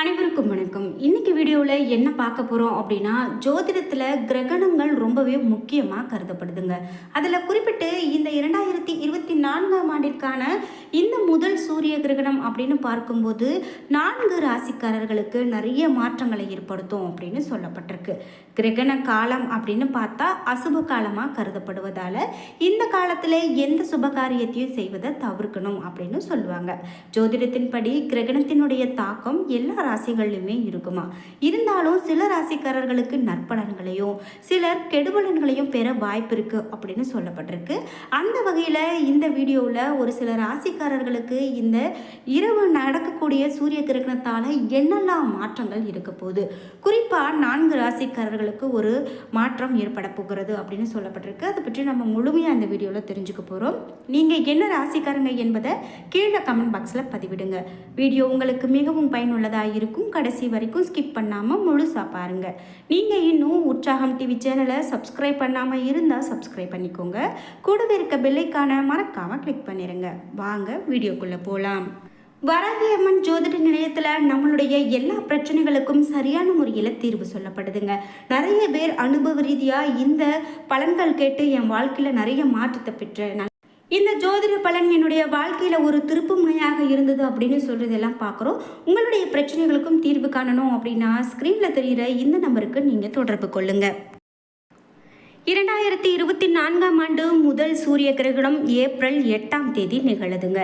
அனைவருக்கும் வணக்கம். இன்னைக்கு வீடியோவில் என்ன பார்க்க போகிறோம் அப்படின்னா ஜோதிடத்தில் கிரகணங்கள் ரொம்பவே முக்கியமாக கருதப்படுதுங்க. அதில் குறிப்பிட்டு இந்த இரண்டாயிரத்தி இருபத்தி நான்காம் ஆண்டிற்கான இந்த முதல் சூரிய கிரகணம் அப்படின்னு பார்க்கும்போது நான்கு ராசிக்காரர்களுக்கு நிறைய மாற்றங்களை ஏற்படுத்தும் அப்படின்னு சொல்லப்பட்டிருக்கு. கிரகண காலம் அப்படின்னு பார்த்தா அசுப காலமாக கருதப்படுவதால் இந்த காலத்தில் எந்த சுப காரியத்தையும் செய்வதை தவிர்க்கணும் அப்படின்னு சொல்லுவாங்க. ஜோதிடத்தின்படி கிரகணத்தினுடைய தாக்கம் எல்லா ராசிகள்லையுமே இருக்குமா? இருந்தாலும் சில ராசிக்காரர்களுக்கு நற்பலன்களையும் சிலர் கெடுபலன்களையும் பெற வாய்ப்பு இருக்குது அப்படின்னு சொல்லப்பட்டிருக்கு. அந்த வகையில் இந்த வீடியோவில் ஒரு சில ராசிக்காரர்களுக்கு இந்த இரவு நடக்கக்கூடிய சூரிய கிரகணத்தால் என்னெல்லாம் மாற்றங்கள் இருக்க போகுது? குறிப்பாக நான்கு ராசிக்காரர்களுக்கு ஒரு மாற்றம் ஏற்பட போகிறது அப்படின்னு சொல்லப்பட்டிருக்கு. அதை பற்றி நம்ம முழுமையாக இந்த வீடியோவில் தெரிஞ்சுக்க போகிறோம் நீங்கள் என்ன ராசிக்காரங்க என்பதை கீழே கமெண்ட் பாக்ஸில் பதிவிடுங்க. வீடியோ உங்களுக்கு மிகவும் பயனுள்ளதாக இருக்கும். கடைசி வரைக்கும் ஸ்கிப் பண்ணாமல் முழுசாக பாருங்கள் நீங்கள் இன்னும் உற்சாகம் டிவி சேனலை சப்ஸ்கிரைப் பண்ணாமல் இருந்தால் சப்ஸ்கிரைப் பண்ணிக்கோங்க. கூடவே இருக்க பெல்லைக்கான மறக்காமல் கிளிக் பண்ணிடுங்க வாங்க வீடியோக்குள்ளே போகலாம் வராகியம்மன் ஜோதிட நிலையத்தில் நம்மளுடைய எல்லா பிரச்சனைகளுக்கும் சரியான முறையில் தீர்வு சொல்லப்படுதுங்க. நிறைய பேர் அனுபவ ரீதியாக இந்த பலன்கள் கேட்டு என் வாழ்க்கையில் நிறைய மாற்றத்தை பெற்றேன் இந்த ஜோதிட பலன் என்னுடைய வாழ்க்கையில் ஒரு திருப்பு முனையாக இருந்தது அப்படின்னு சொல்கிறதெல்லாம் பார்க்குறோம் உங்களுடைய பிரச்சனைகளுக்கும் தீர்வு காணணும் அப்படின்னா ஸ்க்ரீனில் தெரிகிற இந்த நம்பருக்கு நீங்கள் தொடர்பு கொள்ளுங்கள் இரண்டாயிரத்தி இருபத்தி நான்காம் ஆண்டு முதல் சூரிய கிரகணம் ஏப்ரல் எட்டாம் தேதி நிகழுதுங்க.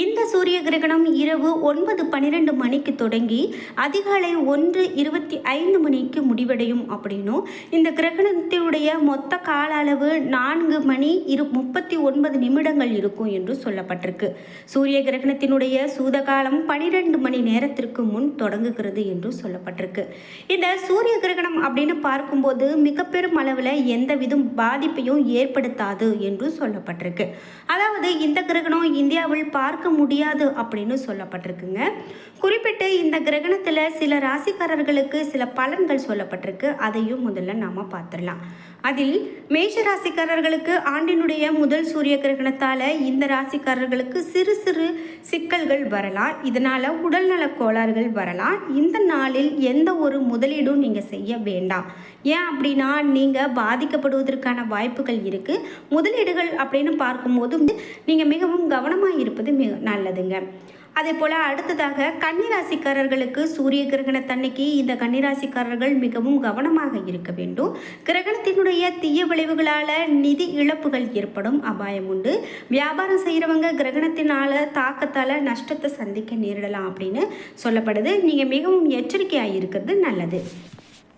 இந்த சூரிய கிரகணம் இரவு ஒன்பது பன்னிரெண்டு மணிக்கு தொடங்கி அதிகாலை ஒன்று இருபத்தி ஐந்து மணிக்கு முடிவடையும் அப்படின்னும் இந்த கிரகணத்தினுடைய மொத்த கால அளவு நான்கு மணி இரு முப்பத்தி ஒன்பது நிமிடங்கள் இருக்கும் என்று சொல்லப்பட்டிருக்கு. சூரிய கிரகணத்தினுடைய சூதகாலம் பனிரெண்டு மணி நேரத்திற்கு முன் தொடங்குகிறது என்று சொல்லப்பட்டிருக்கு. இந்த சூரிய கிரகணம் அப்படின்னு பார்க்கும்போது மிக பெரும் அளவில் எந்த விதம் பாதிப்பையும் ஏற்படுத்தாது என்று சொல்லப்பட்டிருக்கு. அதாவது இந்த கிரகணம் இந்தியாவில் பார்க்க முடியாது அப்படின்னு சொல்லப்பட்டிருக்குங்க. குறிப்பிட்டு இந்த கிரகணத்தில் சில ராசிக்காரர்களுக்கு சில பலன்கள் சொல்லப்பட்டிருக்கு. அதையும் முதல்ல நாம் பார்த்துடலாம். அதில் மேஷ ராசிக்காரர்களுக்கு ஆண்டினுடைய முதல் சூரிய கிரகணத்தால் இந்த ராசிக்காரர்களுக்கு சிறு சிறு சிக்கல்கள் வரலாம். இதனால் உடல்நலக் கோளாறுகள் வரலாம். இந்த நாளில் எந்த ஒரு முதலீடும் நீங்கள் செய்ய வேண்டாம். ஏன் அப்படின்னா நீங்கள் ஏற்படுவதற்கான வாய்ப்புகள் இருக்குது முதலீடுகள் அப்படின்னு பார்க்கும்போது நீங்கள் மிகவும் கவனமாக இருப்பது மிக நல்லதுங்க. அதே போல் அடுத்ததாக கன்னிராசிக்காரர்களுக்கு சூரிய கிரகணத்தன்னைக்கு இந்த கன்னிராசிக்காரர்கள் மிகவும் கவனமாக இருக்க வேண்டும். கிரகணத்தினுடைய தீய விளைவுகளால் நிதி இழப்புகள் ஏற்படும் அபாயம் உண்டு. வியாபாரம் செய்கிறவங்க கிரகணத்தினால தாக்கத்தால் நஷ்டத்தை சந்திக்க நேரிடலாம் அப்படின்னு சொல்லப்படுது. நீங்கள் மிகவும் எச்சரிக்கையாக இருக்கிறது நல்லது.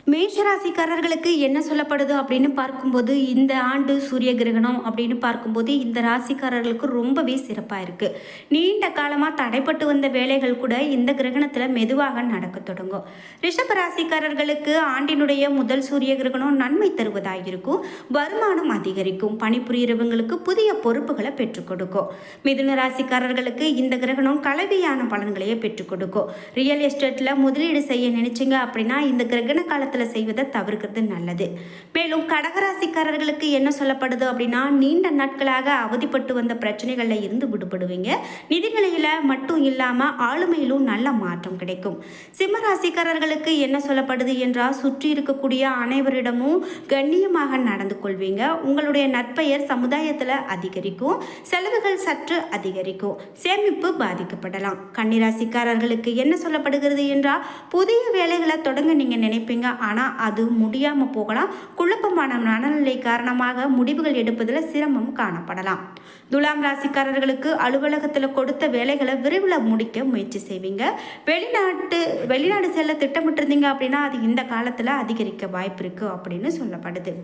மேஷராசிக்காரர்களுக்கு என்ன சொல்லப்படுது அப்படின்னு பார்க்கும்போது இந்த ஆண்டு சூரிய கிரகணம் அப்படின்னு பார்க்கும்போது இந்த ராசிக்காரர்களுக்கு ரொம்பவே சிறப்பாக இருக்குது நீண்ட காலமாக தடைப்பட்டு வந்த வேலைகள் கூட இந்த கிரகணத்தில் மெதுவாக நடக்க தொடங்கும். ரிஷப ராசிக்காரர்களுக்கு ஆண்டினுடைய முதல் சூரிய கிரகணம் நன்மை தருவதாக இருக்கும். வருமானம் அதிகரிக்கும். பணிபுரியறவங்களுக்கு புதிய பொறுப்புகளை பெற்றுக் கொடுக்கும். மிதுன ராசிக்காரர்களுக்கு இந்த கிரகணம் கலவையான பலன்களையே பெற்றுக் கொடுக்கும். ரியல் எஸ்டேட்டில் முதலீடு செய்ய நினைச்சிங்க அப்படின்னா இந்த கிரகண காலத்தில் செய்வதை தவிர்க்கிறது நல்லது மேலும் கடகராசிக்காரர்களுக்கு என்ன சொல்லப்படுது அப்படின்னா நீண்ட நாட்களாக அவதிப்பட்டு வந்த பிரச்சனைகளில் இருந்து விடுபடுவீங்க நிதிநிலையில் மட்டும் இல்லாமல் ஆளுமையிலும் நல்ல மாற்றம் கிடைக்கும் சிம்ம ராசிக்காரர்களுக்கு என்ன சொல்லப்படுது என்றால் சுற்றி இருக்கக்கூடிய அனைவரிடமும் கண்ணியமாக நடந்து கொள்வீங்க உங்களுடைய நற்பெயர் சமுதாயத்தில் அதிகரிக்கும் செலவுகள் சற்று அதிகரிக்கும் சேமிப்பு பாதிக்கப்படலாம் கன்னிராசிக்காரர்களுக்கு என்ன சொல்லப்படுகிறது என்றால் புதிய வேலைகளை தொடங்க நீங்கள் நினைப்பீங்க ஆனால் அது முடியாமல் போகலாம். குழப்பமான மனநிலை காரணமாக முடிவுகள் எடுப்பதில் சிரமம் காணப்படலாம். துலாம் ராசிக்காரர்களுக்கு அலுவலகத்தில் கொடுத்த வேலைகளை விரைவில் முடிக்க முயற்சி செய்வீங்க. வெளிநாட்டு வெளிநாடு செல்ல திட்டமிட்டிருந்தீங்க அப்படின்னா அது இந்த காலத்தில் அதிகரிக்க வாய்ப்பு இருக்குது அப்படின்னு சொல்லப்படுது.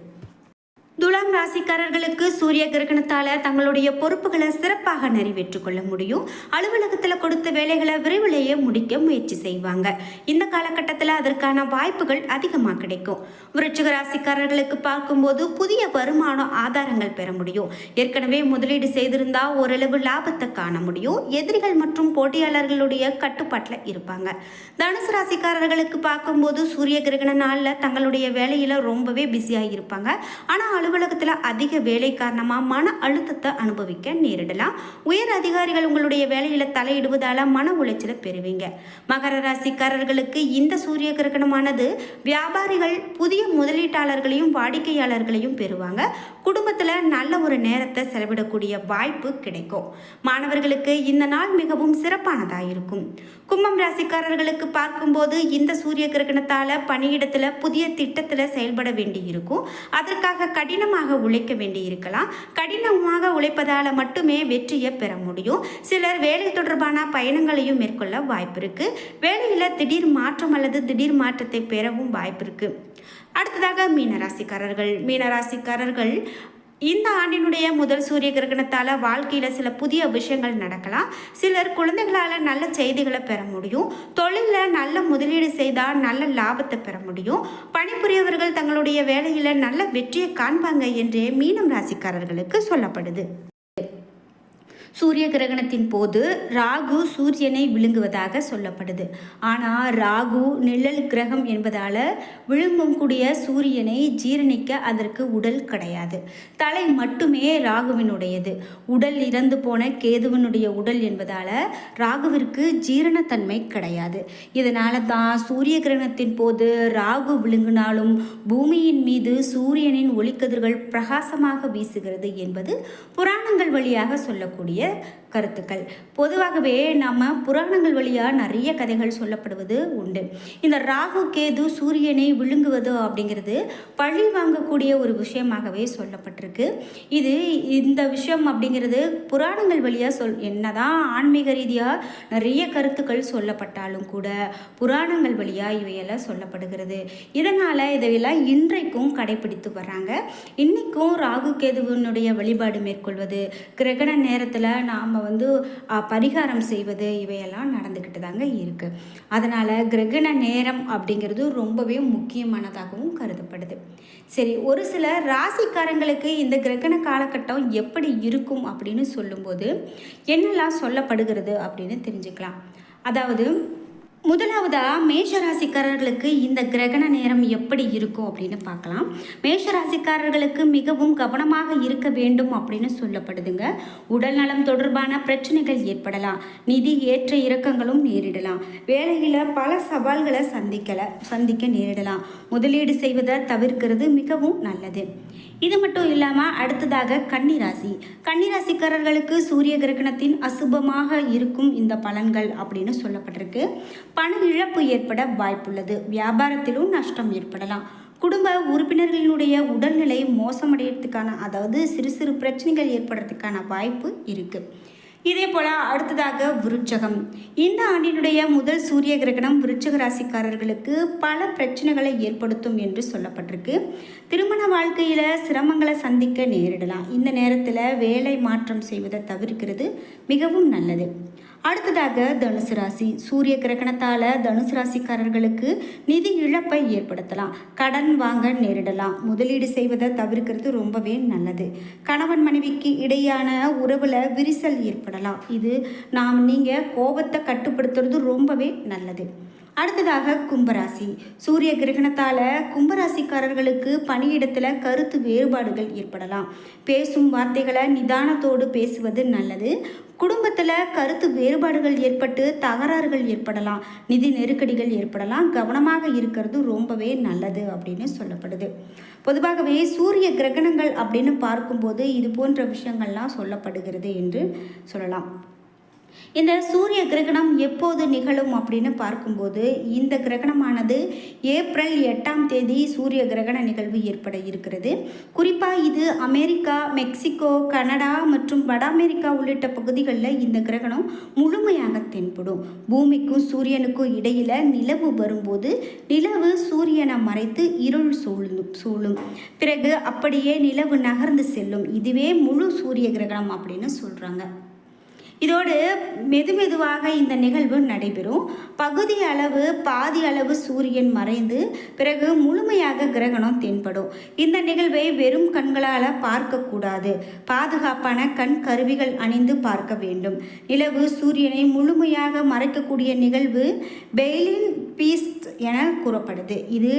துலாம் ராசிக்காரர்களுக்கு சூரிய கிரகணத்தால் தங்களுடைய பொறுப்புகளை சிறப்பாக நிறைவேற்றிக் கொள்ள முடியும். அலுவலகத்தில் கொடுத்த வேலைகளை விரைவிலேயே முடிக்க முயற்சி செய்வாங்க. இந்த காலகட்டத்தில் அதற்கான வாய்ப்புகள் அதிகமாக கிடைக்கும். விருச்சிக ராசிக்காரர்களுக்கு பார்க்கும்போது புதிய வருமான ஆதாரங்கள் பெற முடியும். ஏற்கனவே முதலீடு செய்திருந்தா ஓரளவு லாபத்தை காண முடியும். எதிரிகள் மற்றும் போட்டியாளர்களுடைய கட்டுப்பாட்டில் இருப்பாங்க. தனுசு ராசிக்காரர்களுக்கு பார்க்கும்போது சூரிய கிரகண நாளில் தங்களுடைய வேலையில் ரொம்பவே பிஸியாக இருப்பாங்க. ஆனால் அலுவலக அலுவலகத்தில் அதிக வேலை காரணமாக மன அழுத்தத்தை அனுபவிக்க நேரிடலாம். உயர் அதிகாரிகள் உங்களுடைய வேலையில் தலையிடுவதால் மன உளைச்சலை பெறுவீங்க. மகர ராசிக்காரர்களுக்கு இந்த சூரிய கிரகணமானது வியாபாரிகள் புதிய முதலீட்டாளர்களையும் வாடிக்கையாளர்களையும் பெறுவாங்க. குடும்பத்தில் நல்ல ஒரு நேரத்தை செலவிடக்கூடிய வாய்ப்பு கிடைக்கும். மாணவர்களுக்கு இந்த நாள் மிகவும் சிறப்பானதாக இருக்கும். கும்பம் ராசிக்காரர்களுக்கு பார்க்கும்போது இந்த சூரிய கிரகணத்தால் பணியிடத்தில் புதிய திட்டத்தில் செயல்பட வேண்டி இருக்கும் அதற்காக கடினமாக உழைக்க வேண்டி இருக்கலாம் கடினமாக உழைப்பதால் மட்டுமே வெற்றியை பெற முடியும். சிலர் வேலை தொடர்பான பயணங்களையும் மேற்கொள்ள வாய்ப்பு இருக்கு. வேலையில் திடீர் மாற்றம் அல்லது திடீர் மாற்றத்தை பெறவும் வாய்ப்பு இருக்கு. அடுத்ததாக மீனராசிக்காரர்கள். மீனராசிக்காரர்கள் இந்த ஆண்டினுடைய முதல் சூரிய கிரகணத்தால் வாழ்க்கையில் சில புதிய விஷயங்கள் நடக்கலாம். சிலர் குழந்தைகளால் நல்ல செய்திகளை பெற முடியும். தொழிலில் நல்ல முதலீடு செய்தால் நல்ல லாபத்தை பெற முடியும். பணிபுரியவர்கள் தங்களுடைய வேலையில் நல்ல வெற்றியை காண்பாங்க என்றே மீனம் ராசிக்காரர்களுக்கு சொல்லப்படுது. சூரிய கிரகணத்தின் போது ராகு சூரியனை விழுங்குவதாக சொல்லப்படுது. ஆனால் ராகு நிழல் கிரகம் என்பதால் விழுங்கக்கூடிய சூரியனை ஜீரணிக்க அதற்கு உடல் கிடையாது. தலை மட்டுமே ராகுவினுடையது. உடல் இறந்து போன கேதுவனுடைய உடல் என்பதால் ராகுவிற்கு ஜீரணத்தன்மை கிடையாது. இதனால தான் சூரிய கிரகணத்தின் போது ராகு விழுங்கினாலும் பூமியின் மீது சூரியனின் ஒளிக்கதிர்கள் பிரகாசமாக வீசுகிறது என்பது புராணங்கள் வழியாக சொல்லக்கூடிய okay கருத்துக்கள். பொதுவாகவே நம்ம புராணங்கள் வழியாக நிறைய கதைகள் சொல்லப்படுவது உண்டு. இந்த ராகு கேது சூரியனை விழுங்குவது அப்படிங்கிறது பழி வாங்கக்கூடிய ஒரு விஷயமாகவே சொல்லப்பட்டிருக்கு. இது இந்த விஷயம் அப்படிங்கிறது புராணங்கள் வழியாக சொல் என்னதான் ஆன்மீக ரீதியாக நிறைய கருத்துக்கள் சொல்லப்பட்டாலும் கூட புராணங்கள் வழியாக இவையெல்லாம் சொல்லப்படுகிறது. இதனால் இதையெல்லாம் இன்றைக்கும் கடைபிடித்து வர்றாங்க. இன்றைக்கும் ராகு கேதுவினுடைய வழிபாடு மேற்கொள்வது கிரகண நேரத்தில் நாம் வந்து பரிகாரம் செய்வது இவையெல்லாம் நடந்துக்கிட்டு தாங்க இருக்குது அதனால் கிரகண நேரம் அப்படிங்கிறது ரொம்பவே முக்கியமானதாகவும் கருதப்படுது. சரி ஒரு சில ராசிக்காரங்களுக்கு இந்த கிரகண காலகட்டம் எப்படி இருக்கும் அப்படின்னு சொல்லும்போது என்னெல்லாம் சொல்லப்படுகிறது அப்படின்னு தெரிஞ்சுக்கலாம். அதாவது முதலாவதாக மேஷ ராசிக்காரர்களுக்கு இந்த கிரகண நேரம் எப்படி இருக்கும் அப்படின்னு பார்க்கலாம். மேஷ ராசிக்காரர்களுக்கு மிகவும் கவனமாக இருக்க வேண்டும் அப்படின்னு சொல்லப்படுதுங்க. உடல்நலம் தொடர்பான பிரச்சனைகள் ஏற்படலாம். நிதி ஏற்ற இறக்கங்களும் நேரிடலாம். வேலையில் பல சவால்களை சந்திக்கல சந்திக்க நேரிடலாம். முதலீடு செய்வதை தவிர்க்கிறது மிகவும் நல்லது. இது மட்டும் இல்லாமல் அடுத்ததாக கன்னிராசி. கன்னிராசிக்காரர்களுக்கு சூரிய கிரகணத்தின் அசுபமாக இருக்கும் இந்த பலன்கள் அப்படின்னு சொல்லப்பட்டிருக்கு. பண இழப்பு ஏற்பட வாய்ப்புள்ளது. வியாபாரத்திலும் நஷ்டம் ஏற்படலாம். குடும்ப உறுப்பினர்களினுடைய உடல்நிலை மோசமடைகிறதுக்கான அதாவது சிறு சிறு பிரச்சனைகள் ஏற்படுறதுக்கான வாய்ப்பு இருக்குது இதே போல் அடுத்ததாக விருட்சகம் இந்த ஆண்டினுடைய முதல் சூரிய கிரகணம் விருட்சக ராசிக்காரர்களுக்கு பல பிரச்சனைகளை ஏற்படுத்தும் என்று சொல்லப்பட்டிருக்கு. திருமண வாழ்க்கையில் சிரமங்களை சந்திக்க நேரிடலாம். இந்த நேரத்தில் வேலை மாற்றம் செய்வதை தவிர்க்கிறது மிகவும் நல்லது. அடுத்ததாக தனுசு ராசி. சூரிய கிரகணத்தால் தனுசு ராசிக்காரர்களுக்கு நிதி இழப்பை ஏற்படுத்தலாம். கடன் வாங்க நேரிடலாம். முதலீடு செய்வதை தவிர்க்கிறது ரொம்பவே நல்லது. கணவன் மனைவிக்கு இடையான உறவில் விரிசல் ஏற்படலாம். இது நாம் நீங்கள் கோபத்தை கட்டுப்படுத்துறது ரொம்பவே நல்லது. அடுத்ததாக கும்பராசி. சூரிய கிரகணத்தால் கும்பராசிக்காரர்களுக்கு பணியிடத்தில் கருத்து வேறுபாடுகள் ஏற்படலாம். பேசும் வார்த்தைகளை நிதானத்தோடு பேசுவது நல்லது. குடும்பத்தில் கருத்து வேறுபாடுகள் ஏற்பட்டு தகராறுகள் ஏற்படலாம் நிதி நெருக்கடிகள் ஏற்படலாம் கவனமாக இருக்கிறது ரொம்பவே நல்லது அப்படின்னு சொல்லப்படுது. பொதுவாகவே சூரிய கிரகணங்கள் அப்படின்னு பார்க்கும்போது இது போன்ற விஷயங்கள்லாம் சொல்லப்படுகிறது என்று சொல்லலாம். இந்த சூரிய கிரகணம் எப்போது நிகழும் அப்படின்னு பார்க்கும்போது இந்த கிரகணமானது ஏப்ரல் எட்டாம் தேதி சூரிய கிரகண நிகழ்வு ஏற்பட இருக்கிறது. குறிப்பாக இது அமெரிக்கா மெக்சிகோ கனடா மற்றும் வட அமெரிக்கா உள்ளிட்ட பகுதிகளில் இந்த கிரகணம் முழுமையாக தென்படும். பூமிக்கும் சூரியனுக்கும் இடையில் நிலவு வரும்போது நிலவு சூரியனை மறைத்து இருள் சூழும் சூழும். பிறகு அப்படியே நிலவு நகர்ந்து செல்லும். இதுவே முழு சூரிய கிரகணம் அப்படின்னு சொல்கிறாங்க இதோடு மெதுமெதுவாக இந்த நிகழ்வு நடைபெறும். பகுதி அளவு பாதி அளவு சூரியன் மறைந்து பிறகு முழுமையாக கிரகணம் தென்படும். இந்த நிகழ்வை வெறும் கண்களால் பார்க்கக்கூடாது. பாதுகாப்பான கண் கருவிகள் அணிந்து பார்க்க வேண்டும். நிலவு சூரியனை முழுமையாக மறைக்கக்கூடிய நிகழ்வு பெய்லின் பீஸ்ட் என கூறப்படுது. இது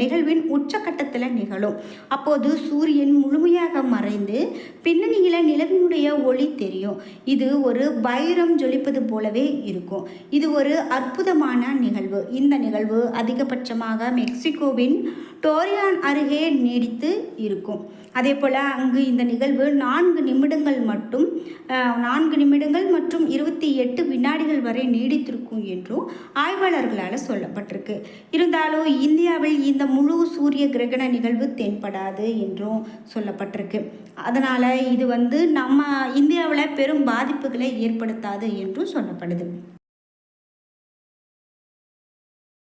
நிகழ்வின் உச்சக்கட்டத்தில் நிகழும். அப்போது சூரியன் முழுமையாக மறைந்து பின்னணியில் நிலவின் ஒளி தெரியும். இது ஒரு வைரம் ஜொலிப்பது போலவே இருக்கும். இது ஒரு அற்புதமான நிகழ்வு. இந்த நிகழ்வு அதிகபட்சமாக மெக்சிகோவின் டோரியான் அருகே நீடித்து இருக்கும். அதே போல் அங்கு இந்த நிகழ்வு நான்கு நிமிடங்கள் மட்டும் நான்கு நிமிடங்கள் மற்றும் இருபத்தி எட்டு வினாடிகள் வரை நீடித்திருக்கும் என்றும் ஆய்வாளர்களால் சொல்லப்பட்டிருக்கு. இருந்தாலும் இந்தியாவில் இந்த முழு சூரிய கிரகண நிகழ்வு தென்படாது என்றும் சொல்லப்பட்டிருக்கு. அதனால் இது வந்து நம்ம இந்தியாவில் பெரும் பாதிப்புகளை ஏற்படுத்தாது என்றும் சொல்லப்படுது.